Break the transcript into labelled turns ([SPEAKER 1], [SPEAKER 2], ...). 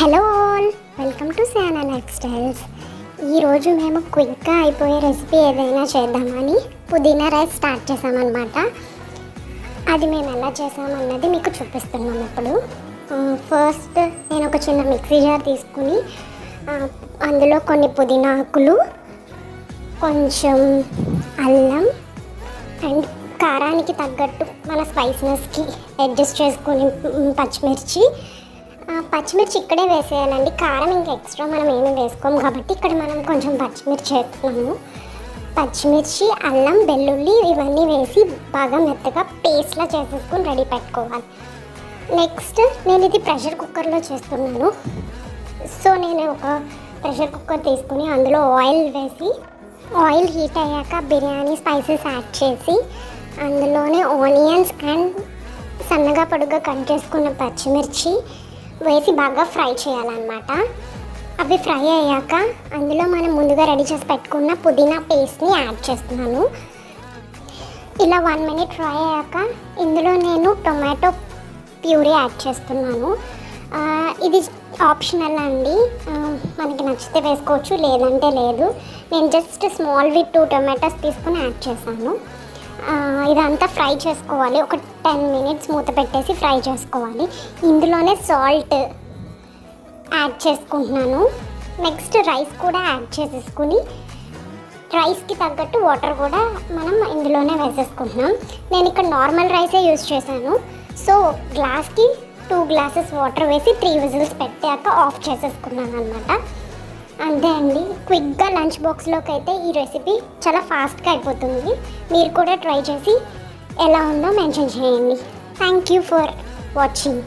[SPEAKER 1] Hello all welcome to Shana styles ఈరోజు మేము క్విక్గా అయిపోయే రెసిపీ ఏదైనా చేద్దామని పుదీనా రైస్ స్టార్ట్ చేసామన్నమాట. అది మేము ఎలా చేసామన్నది మీకు చూపిస్తున్నాం ఇప్పుడు. ఫస్ట్ నేను ఒక చిన్న మిక్సీ జార్ తీసుకుని అందులో కొన్ని పుదీనా ఆకులు కొంచెం అల్లం అండ్ కారానికి తగ్గట్టు మన స్పైస్నెస్కి అడ్జస్ట్ చేసుకొని పచ్చిమిర్చి పచ్చిమిర్చి ఇక్కడే వేసేయాలండి. కారం ఇంకా ఎక్స్ట్రా మనం ఏమి వేసుకోము కాబట్టి ఇక్కడ మనం కొంచెం పచ్చిమిర్చి వేస్తున్నాము. పచ్చిమిర్చి అల్లం వెల్లుల్లి ఇవన్నీ వేసి బాగా మెత్తగా పేస్ట్లా చేసేసుకొని రెడీ పెట్టుకోవాలి. నెక్స్ట్ నేను ఇది ప్రెషర్ కుక్కర్లో చేస్తున్నాను. సో నేను ఒక ప్రెషర్ కుక్కర్ తీసుకుని అందులో ఆయిల్ వేసి ఆయిల్ హీట్ అయ్యాక బిర్యానీ స్పైసెస్ యాడ్ చేసి అందులోనే ఆనియన్స్ అండ్ సన్నగా పొడుగ్గా కట్ చేసుకున్న పచ్చిమిర్చి వేసి బాగా ఫ్రై చేయాలన్నమాట. అవి ఫ్రై అయ్యాక అందులో మనం ముందుగా రెడీ చేసి పెట్టుకున్న పుదీనా పేస్ట్ని యాడ్ చేస్తున్నాను. ఇలా వన్ మినిట్ ఫ్రై అయ్యాక ఇందులో నేను టొమాటో ప్యూరీ యాడ్ చేస్తున్నాను. ఇది ఆప్షనల్ అండి. మనకి నచ్చితే వేసుకోవచ్చు లేదంటే లేదు. నేను just small with two tomatoes తీసుకుని యాడ్ చేశాను. ఇదంతా ఫ్రై చేసుకోవాలి. ఒక టెన్ మినిట్స్ మూత పెట్టేసి ఫ్రై చేసుకోవాలి. ఇందులోనే సాల్ట్ యాడ్ చేసుకుంటున్నాను. నెక్స్ట్ రైస్ కూడా యాడ్ చేసేసుకుని రైస్కి తగ్గట్టు వాటర్ కూడా మనం ఇందులోనే వేసేసుకుంటున్నాం. నేను ఇక్కడ నార్మల్ రైసే యూజ్ చేశాను. సో గ్లాస్కి టూ గ్లాసెస్ వాటర్ వేసి త్రీ విజిల్స్ పెట్టాక ఆఫ్ చేసేసుకున్నాను అనమాట అంతే అండి. క్విక్గా లంచ్ బాక్స్లోకి అయితే ఈ రెసిపీ చాలా ఫాస్ట్గా అయిపోతుంది. మీరు కూడా ట్రై చేసి ఎలా ఉందో మెన్షన్ చేయండి. Thank you for watching.